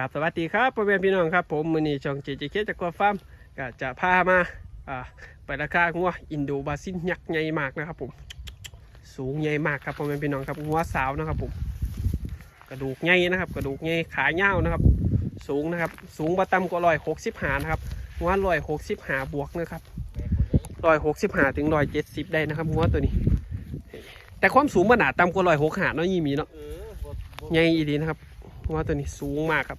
กับสวัสดีครับพ่อแม่พี่น้องครับ ผมมือนี้ช่องเจเจเคจากกัวฟาร์มก็จะพามาอ่าไปราคางัวอินโดบาซินยักษ์ใหญ่มากนะครับผมสูงใหญ่มากครับพ่อแม่พี่น้องครับงัวสาวนะครับผมกระดูกใหญ่นะครับ กระดูกใหญ่ขาเงาวนะครับ สูงนะครับ สูงประต่ำกว่าร้อยหกสิบหานะครับงัวร้อยหกสิบหาบวกนะครับร้อยหกสิบหาถึงร้อยเจ็ดสิบได้นะครับงัวตัวนี้ แต่ความสูงมันหนาต่ำกว่าร้อยหกหาเนาะยี่หมีเนาะใหญ่อีดีนะครับว่าตัวนี้สูงมากครับ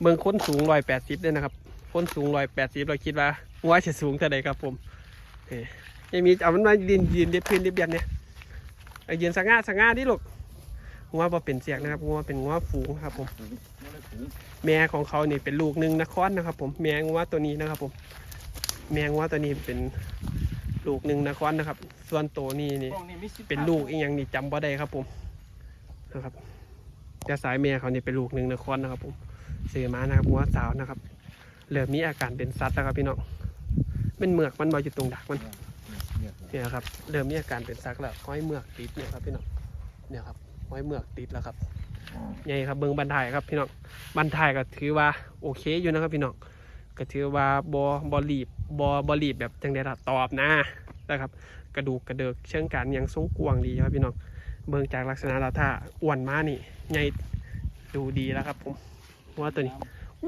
เมืองค้นสูงร้อยแปดสิบด้วยนะครับค้นสูงร้อยแปดสิบเราคิดว่าว่าจะสูงเท่าใดครับผมเฮ้ยยังมีเอามันมายืนยืนเรียบพื้นเรียบยันเนี่ยเยืนสง่าสง่าดิลูกงัวบ่เป็นเสียงนะครับงัวเป็นงัวฝูงครับ ผม แม่ของเขานี่เป็นลูกหนึ่งนครนะครับ ผมแม่งัวตัวนี้นะครับ ผม แม่งัวตัวนี้เป็นลูกหนึ่งนครนะครับ ส่วนตัวนี้นี่ เป็นลูกอีกอย่างนี่จำบ่ได้ครับ ผมนะครับแต่สายเมียเขานี่เป็นลูกหนึ่งนครนะครับ ผม ซื้อมานะครับหัวสาวนะครับเริ่มมีอาการเป็นซัดแล้วครับพี่น้องเป็นเมือกมันบอยู่ตรงดักมันเนี่ยครับเริ่มมีอาการเป็นซักแล้วห้อยเมือกติดเนี่ยครับพี่น้องเนี่ยครับห้อยเมือกติดแล้วครับใหญ่ครับเบิ้งบันทายครับพี่น้องบันทายก็ถือว่าโอเคอยู่นะครับพี่น้องก็ถือว่าบอบอลีบบอบอลีบแบบจังไดล่ะตอบนะนะครับ กระดูกกระเดิกเชิงการยังทรงกวางดีครับพี่น้องเบิ่งจากลักษณะแล้วถ้าอ้วนมานี่ใหญ่ดูดีแล้วครับผม ว่าตัวนี้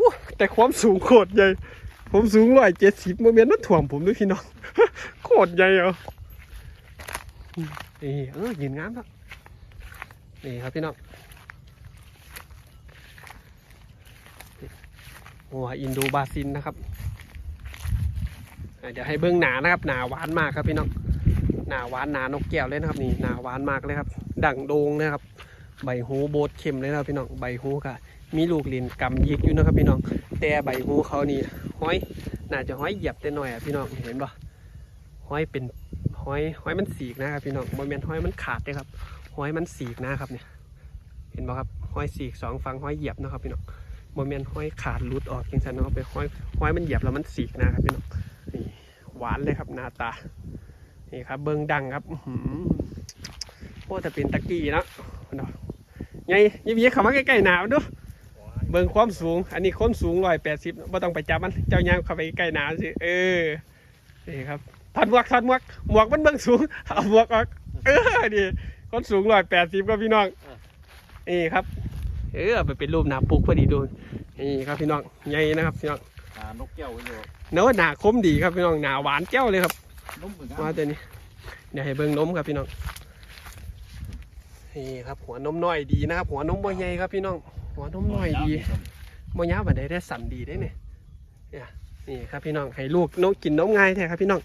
ว้าแต่ความสูงโคตรใหญ่ ผมสูงร้อยเจ็ดสิบโมเมนต์มันถ่วงผมด้วยพี่น้อง โคตรใหญ่เหรอนี่เออยืนงามแล้วนี่ครับพี่น้องหัวอินโดบาซินนะครับอะเดี๋ยวให้เบิ้องหนานะครับ หนาหวานมากครับพี่น้องหนาหวานหนานกแก้วเลยนะครับนี่หนาหวานมากเลยครับ ดั่งโดงนะครับ ใบหูโบดเข็มเลยนะพี่น้องใบหูค่ะ มีลูกลินกำยิกอยู่นะครับพี่น้อง แต่ใบหูเขานี่ห้อย น่าจะห้อยเหยียบแต่หน่อยอะพี่น้องเห็นปะห้อยเป็นห้อยห้อยมันสีกนะครับพี่น้องโมเมนห้อยมันขาดเลยครับห้อยมันสีกนะครับเนี่ยเห็นปะครับห้อยสีกสองฝั่งห้อยเหยียบนะครับพี่น้องโมเมนห้อยขาดหลุดออกจริงๆนะครับไปห้อยห้อยมันเหยียบแล้วมันสีกนะครับพี่น้องนี่หวานเลยครับหน้าตานี่ครับเบิ้งดังครับอื้อหือโอ้แต่เป็นตะกี้นะเนาะ ไงยิ้มๆเข้ามาใกล้ๆหนาวดูเบิ้งความสูง อันนี้คนสูงร้อยแปดสิบไม่ต้องไปจับมัน เจ้าย่างเข้าไปใกล้หนาวสิเออนี่ครับถอดหมวกถอดหมวกหมวกมันเบิ้งสูงเอาหมวกออกเออนี่คนสูงร้อยแปดสิบก็พี่น้องนี่ครับ เออเอาไปเป็นรูปหนาปุกพอดีดูนี่ครับพี่น้องใหญ่นะครับพี่น้องหานกแก้วไว้อยู่เนื้อหนาคมดีครับพี่น้องหนาหวานเจ้าเลยครับนมเหมือนกันว่าตัวนี้เดี๋ยวให้เบิ่งนมครับพี่น้อง นี่ครับหัวนมน้อยดีนะครับ หัวนมบ่ใหญ่ครับพี่น้อง หัวนมน้อยดีบ่ยาวบัดใดได้สั่นดีได้เนี่ยเนี่ยนี่ครับพี่น้องให้ลูกนกกินนมง่ายแท้ครับพี่น้อง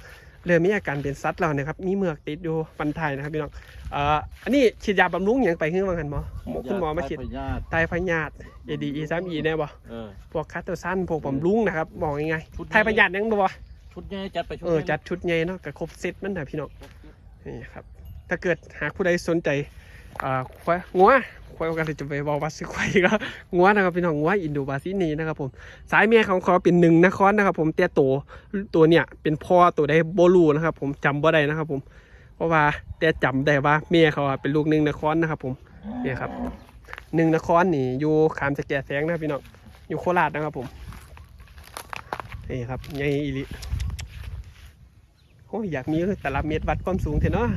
เริ่มมีอาการเป็นซัดแล้วนะครับ มีเมือกติดอยู่ฟันไทายนะครับพี่น้องเอ่ออันนี้ฉีดยาบำรุงอย่างไปขึ้นมากันหมอหมอคุณหมอมาฉีดพยาธิไตพยาธิ ADE 3 E แน่บ่เออพวกคัตเตอร์ซันพวกบำรุงนะครับบอกง่ายชุดๆนี้ไทยพยาธิยังบ่วะชุดใหญ่จัดไปชุดเออใหญ่จัดชุดใหญ่เนาะกับครบเซตมันนะพี่น้องนี่ครับ ถ้าเกิดหากผู้ใดสนใจ อ่าควายงัวควายโอกาสที่จะไปบอกว่าซื้อควายกแล้วงัวนะครับพี่น้องงัวอินโดบาซินีนะครับผมสายเมียของเขาเป็นหนึ่งนครนะครับ ผมแต่ตัวตัวเนี่ยเป็นพ่อตัวได้โบลูนะครับผมจำบ่ได้นะครับ ผม เพราะว่าแต่จำได้ว่าเมียเขาเป็นลูกหนึ่งนครนะครับ ผมเนี่ยครับหนึ่งนครนี่อยู่ขามจะแก่แสงนะพี่น้องอยู่โคราชนะครับผมนี่ครับใหญ่อีหลิโอ้ยอยากมีแต่ละเม็ดวัดความสูงเถอะเนาะ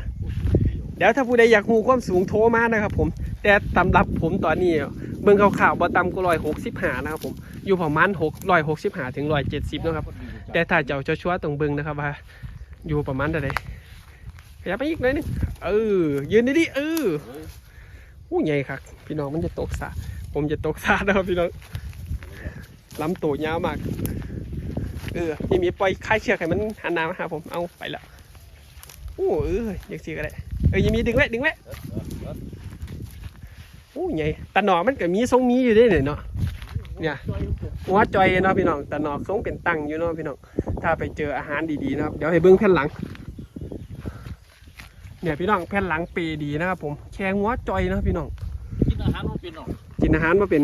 เดี๋ยวถ้าผู้ใดอยากหูความสูงโทรมานะครับผม แต่ตำรับผมตอนนี้ เบิ่งข่าวๆบ่ต่ำกว่าร้อยหกสิบหานะครับผม อยู่ประมาณหกร้อยหกสิบหาถึงร้อยเจ็ดสิบนะครับ แต่ถ้าเจ้าชัวร์ๆต้องเบิ่งนะครับว่า อยู่ประมาณเท่าใดขยับไปอีกหน่อยนึงเออ ยืนดีๆเอออู้ใหญ่ครับพี่น้องมันจะตกสระผมจะตกสระนะครับพี่น้องลำตัวยาวมาก เออยังมีปล่อยคลายเชือกให้มันหันหน้ามาหาผม เอาไปแล้วโอ้เออยังสีก็ได้ เออยังมีดึงไว้ดึงไว้โอ้ยไงตะหนอกมันก็มีทรงมีอยู่เด้วยเนาะเนี่ยหัวจอยเนาะพี่น้องตะหนอกทรงเป็นตังอยู่เนาะพี่น้องถ้าไปเจออาหารดีๆนะครับเดี๋ยวให้เบิ้งแผ่นหลัง เนี่ยพี่น้องแผ่นหลังเปดีนะครับผมแค่หัวจอยเนาะพี่น้องกินอาหารมันเป็นหรอกกินอาหารมาเป็น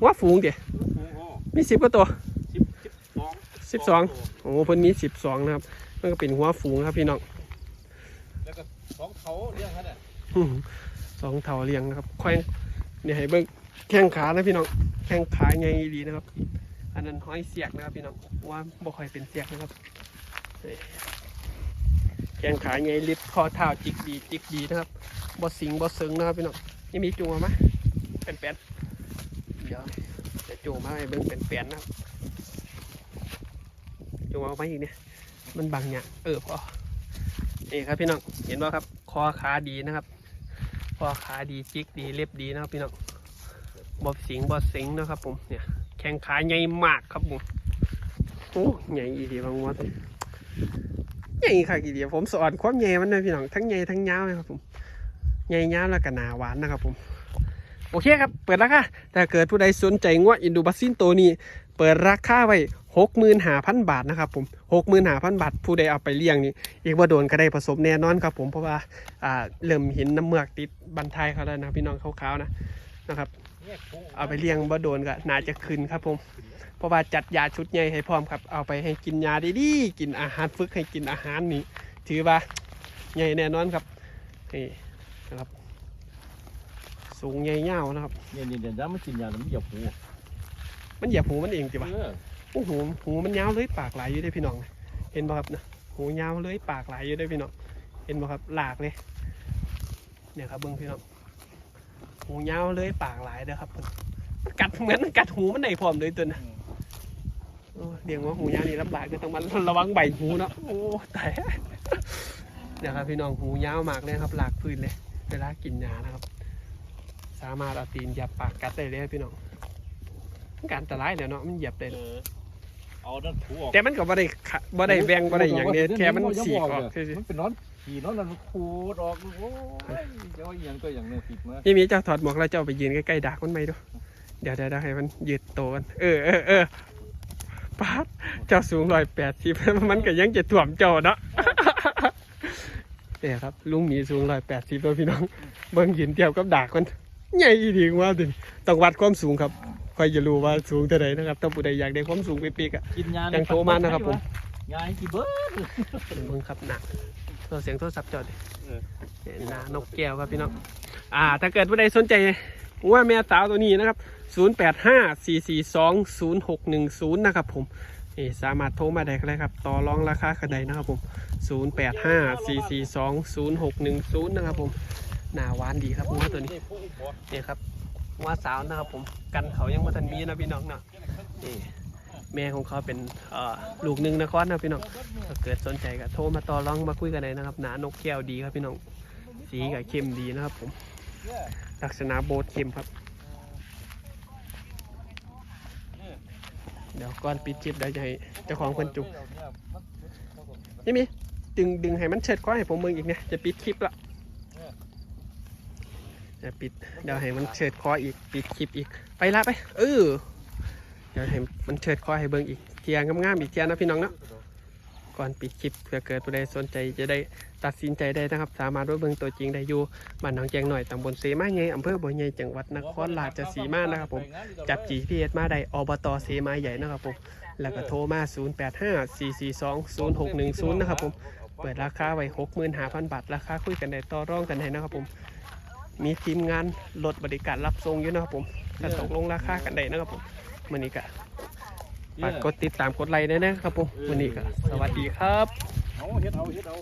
หัวฝูงเดี๋ยวโอ้โหมีสิบกว่าตัวสิบสิบสองสิบสองโอ้เพิ่นมีสิบสองนะครับมันก็เป็นหัวฝูงครับพี่น้องแล้วก็ส องเขาเรียกเขาเนี่ยสองเท่าเรียงนะครับค่อยเนี่ยให้เบิ้งแข้งขานะพี่น้องแข้งขาใหญ่ดีนะครับ อันนั้นห้อยเสียกนะครับพี่น้องว่าบ่ค่อยเป็นเสียกนะครับแข้งขาใหญ่ลิบคอเท้าจิกดีจิกดีนะครับบ่สิงบ่เซิงนะครับพี่น้องนี่มีจูงมาไหมเป็นแปนเดี๋ยวจะจูงมาให้เบิ่งเป็นแปนนะครับจูงเอาไปอีกเนี่ยมันบางอย่างเออพอ นี่ครับพี่น้อง เห็นว่าครับ คอขาดีนะครับ คอขาดีจิกดีเล็บดีนะครับพี่น้องบ่สิงบ่เซิงนะครับ ผม เนี่ย แข้งขาใหญ่มากครับผมโอ้ใหญ่อีเดียบางวัดใหญ่ค่ะอีเดียผมสอนความใหญ่มันเลยพี่น้องทั้งใหญ่ทั้งยาวเลยครับผมใหญ่ยาวแล้วก็หนาหวานนะครับผมโอเคครับ เปิดราคาถ้าเกิดผู้ใดสนใจงวดอินดูบัสซินตัวนี้ เปิดราคาไว้ หกหมื่นห้าพันบาทนะครับผมหกหมื่นห้าพันบาท ผู้ใดเอาไปเลี้ยงนี่อีกว่าโดนก็ได้ผสมแน่นอนครับผมเพราะว่าอ่าเริ่มเห็นน้ำเมือกติดบันทายเขาแล้วนะพี่น้องขาวๆนะนะครับเนี่ยโค้งเอาไปเลี้ยงบ่โดนก็น่าจะขึ้นครับผมเพราะว่าจัดยาชุดใหญ่ให้พร้อมครับเอาไปให้กินยาดีๆกินอาหารฝึกให้กินอาหารนี่ถือว่าใหญ่แน่นอนครับนี่นะครับ สูงใหญ่เง่าวนะครับเนี่ยเนี่ยเดี๋ยวย้ำมันกินยาแล้วมันเหยียบหูมันเหยียบหูมันเองจิวะเออ โอ้โหหูมันยาวเลยปากหลายอยู่ได้พี่น้อง เห็นบ่ครับนะหูยาวเลยปากหลายอยู่ได้พี่น้อง เห็นบ่ครับหลากเลยเนี่ยครับเบิ้งพี่น้องหูยาวเลยปากหลายเด้อครับกัดเหมือนมันกัดหูมันไหนพร้อมเลยตัวนะเลี้ยงว่าหูยาวนี่ลำบากก็ต้องมาระวังใบหูเนาะโอ้แตายเนี่ยครับพี่น้องหูยาวมากเลยครับ หลากพื้นเลย เวลากินยานะครับ สามารถเอาตีนหยับปากกัดได้เลยพี่น้องมันการตรายเดี๋ยวเนาะมันหยียบได้เออ เอาด้านหูออกแต่มันก็บ่ได้ขะบ่ได้แบ่งบ่ได้อย่างเดียวแค่มันสีกออกคืคือมันเป็นนอนขี่นอนแล้วมันขูดออกโอ้ยเดี๋ยวอหย่างตัวอย่างเนี้ติดมาพี่มีเจ้าถอดหมวกแล้วเจ้าไปยืนใกล้ๆดักมันไหมดูเดี๋ยวเดี๋ยวเดี๋ยวให้มันยืดโตวกันเออเออเออป๊าดเจ้าสูงร้อยแปดสิบมันก็ยังจะถ่วมเจ้าเนาะ เนี่ยครับลุงหมีสูงร้อยแปดสิบแล้วพี่น้อง เบิ่งยืนเทียบกับดากมันใหญ่อีดีว่าดิต้องวัดความสูงครับ คอยจะรู้ว่าสูงเท่าไหร่นะครับถ้าผู้ใดอยากได้ความสูงไปปีกๆอะกินยายังโทรมานะครับผมยาให้กี่เบิร์ดเบิ่งครับหนักตัวเสียงโทรศัพท์เจอดเออเนี่ยหนานกแก้วครับพี่น้องอ่า ถ้าเกิดผู้ใดสนใจว่าแม่สาวตัวนี้นะครับ 0854420610 นะครับผมนี่สามารถโทรมาได้ก็ได้ครับ ต่อรองราคากันได้นะครับผม 0854420610 นะครับผม หน้าหวานดีครับว่าตัวนี้นี่พวกอุปกรณ์นี่ครับ ว่าสาวนะครับผมกันเขายังม่ทันมีนะพี่น้องเนาะนี่แม่ของเขาเป็นลูกหนึ่งนะครับนะพี่น้องถ้าเกิดสนใจก็โทรมาต่อรองมาคุยกันเลยนะครับหนานกแก้วดีครับพี่น้องสีกับเข้มดีนะครับผมลักษณะโบดเข้มครับเดี๋ยวก่อนปิดจิบเดี๋ยวจะให้เจ้าของคนจุกนี่มีดึงดึงให้มันเชิดก้อนให้ผมมึงอีกเนี่ยจะปิดคลิปละ จะปิดเดี๋ยวให้มันเชิดคออีกปิดคลิปอีกไปละไปเออเดี๋ยวให้มันเชิดคอให้เบิ่งอีกเทียงงามๆอีกเทียนะพี่น้องเนาะก่อนปิดคลิปเพื่อเกิดผู้ใดสนใจจะได้ตัดสินใจได้นะครับ สามารถว่าเบิ่งตัวจริงได้อยู่บ้านหนองแจงหน่อยตำบลเสมาใหญ่อำเภอบ่อใหญ่จังหวัดนครราชสีมานะครับผมจับ GPS มาได้อบตเสมาใหญ่นะครับผมแล้วก็โทรมา 0854420610 นะครับผมเปิดราคาไว้ 65,000 บาท ราคาคุยกันได้ต่อรองกันได้นะครับผม มีทีมงานรถบริการรับส่งอยู่นะครับผมถ้าตกลงราคากันได้นะครับผมมันนี้ก็ฝากกดติดตามกดไลค์ด้วยนะครับผมมันนี้ก็สวัสดีครับเอาเฮ็ดเอาเฮ็ดเอา